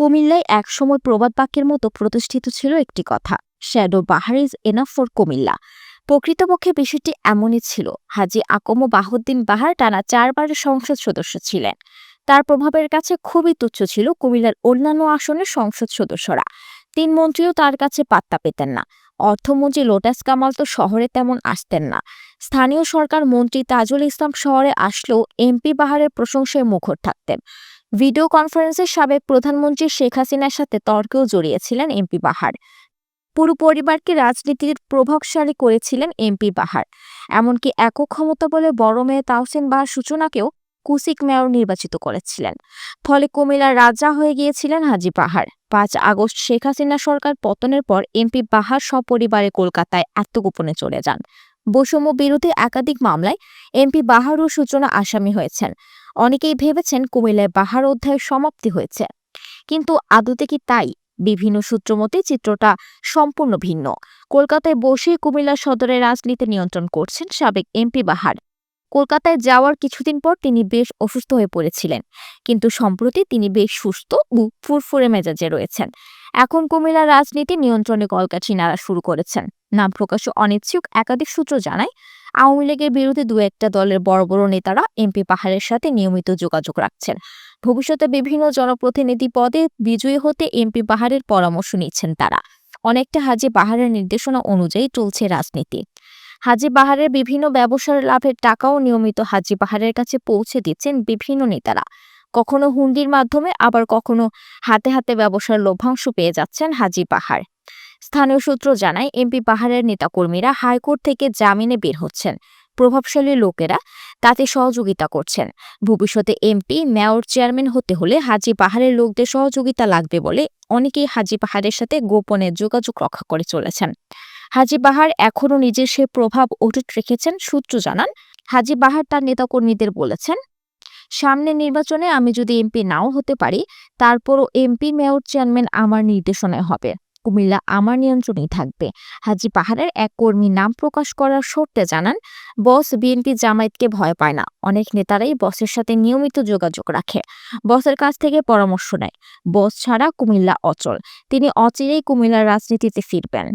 কুমিল্লায় একসময় প্রবাদ বাক্যের মতো প্রতিষ্ঠিত ছিল একটি কথা শ্যাডো বাহার ইজ এনাফ ফর কুমিল্লা। প্রকৃতপক্ষে বিষয়টি এমনই ছিল, হাজি আকম বাহুদ্দিন বাহার টানা চারবারের সংসদ সদস্য ছিলেন। তার প্রভাবের কাছে খুবই তুচ্ছ ছিল কুমিল্লার অন্যান্য আসনের সংসদ সদস্যরা। তিন মন্ত্রীও তার কাছে পাত্তা পেতেন না। অর্থমন্ত্রী লোটাস কামাল তো শহরে তেমন আসতেন না। স্থানীয় সরকার মন্ত্রী তাজুল ইসলাম শহরে আসলেও এমপি বাহারের প্রশংসায় মুখর থাকতেন। ভিডিও কনফারেন্সে সাবেক প্রধানমন্ত্রী শেখ হাসিনার সাথে তর্কেও জড়িয়েছিলেন এমপি বাহার। পুরো পরিবারকে রাজনীতির প্রভাবশালী করেছিলেন এমপি বাহার। এমনকি একক ক্ষমতা বলে বড় মেয়ে তাহসিন বাহার সূচনাকেও কুসিক মেয়র নির্বাচিত করেছিলেন। ফলে কুমিল্লার রাজা হয়ে গিয়েছিলেন হাজি বাহার। পাঁচ আগস্ট শেখ হাসিনা সরকার পতনের পর এমপি বাহার সপরিবারে কলকাতায় আত্মগোপনে চলে যান। বৈষম্য বিরোধী একাধিক মামলায় এমপি বাহার ও সূচনা আসামি হয়েছেন। অনেকেই ভেবেছেন কুমিল্লায় বাহার অধ্যায়ের সমাপ্তি হয়েছে। কিন্তু আদতে কি তাই? বিভিন্ন সূত্র মতে চিত্রটা সম্পূর্ণ ভিন্ন। কলকাতায় বসে কুমিল্লা সদরের রাজনীতি নিয়ন্ত্রণ করছেন সাবেক এমপি বাহার। কলকাতায় যাওয়ার কিছুদিন পর তিনি বেশ অসুস্থ হয়ে পড়েছিলেন। কিন্তু সম্প্রতি তিনি বেশ সুস্থ ও ফুরফুরে মেজাজে রয়েছেন। এখন কুমিল্লার রাজনীতি নিয়ন্ত্রণে কলকাঠি নাড়া শুরু করেছেন। নাম প্রকাশ অনিচ্ছুক একাধিক সূত্র জানায়, আওয়ামী লীগের বিরুদ্ধে দু একটা দলের বড় বড় নেতারা এমপি পাহাড়ের সাথে নিয়মিত যোগাযোগ রাখছেন। ভবিষ্যতে বিভিন্ন জনপ্রতিনিধি পদে বিজয়ী হতে এমপি পাহাড়ের পরামর্শ নিচ্ছেন তারা। অনেকটা হাজি পাহাড়ের নির্দেশনা অনুযায়ী চলছে রাজনীতি। হাজি পাহাড়ের বিভিন্ন ব্যবসার লাভের টাকাও নিয়মিত হাজি পাহাড়ের কাছে পৌঁছে দিচ্ছেন বিভিন্ন নেতারা। কখনো হুন্ডির মাধ্যমে, আবার কখনো হাতে হাতে ব্যবসার লভ্যাংশ পেয়ে যাচ্ছেন হাজি পাহাড়। স্থানীয় সূত্র জানায়, এমপি পাহাড়ের নেতাকর্মীরা হাইকোর্ট থেকে জামিনে বের হচ্ছেন। প্রভাবশালী লোকেরা তাতে সহযোগিতা করছেন। ভবিষ্যতে এমপি, মেয়র, চেয়ারম্যান হতে হলে হাজি পাহাড়ের লোকদের সহযোগিতা লাগবে বলে অনেকেই হাজি পাহাড়ের সাথে গোপনে যোগাযোগ রক্ষা করে চলেছেন। হাজি বাহার এখনও নিজের সে প্রভাব অটুট রেখেছেন, সূত্র জানান। হাজি বাহার তার নেতাকর্মীদের বলেছেন সামনে নির্বাচনে আমি যদি এমপি নাও হতে পারি, তারপরও এমপি, মেয়র, চেয়ারম্যান আমার নির্দেশনায় হবে। কুমিল্লা আমার নিয়ন্ত্রণেই থাকবে। হাজি পাহাড়ের এক কর্মীর নাম প্রকাশ করার শর্তে জানান, বস বিএনপি জামায়াতকে ভয় পায় না। অনেক নেতারাই বসের সাথে নিয়মিত যোগাযোগ রাখে। বসের কাছ থেকে পরামর্শ নেয়, বস ছাড়া কুমিল্লা অচল। তিনি অচিরেই কুমিল্লার রাজনীতিতে ফিরবেন।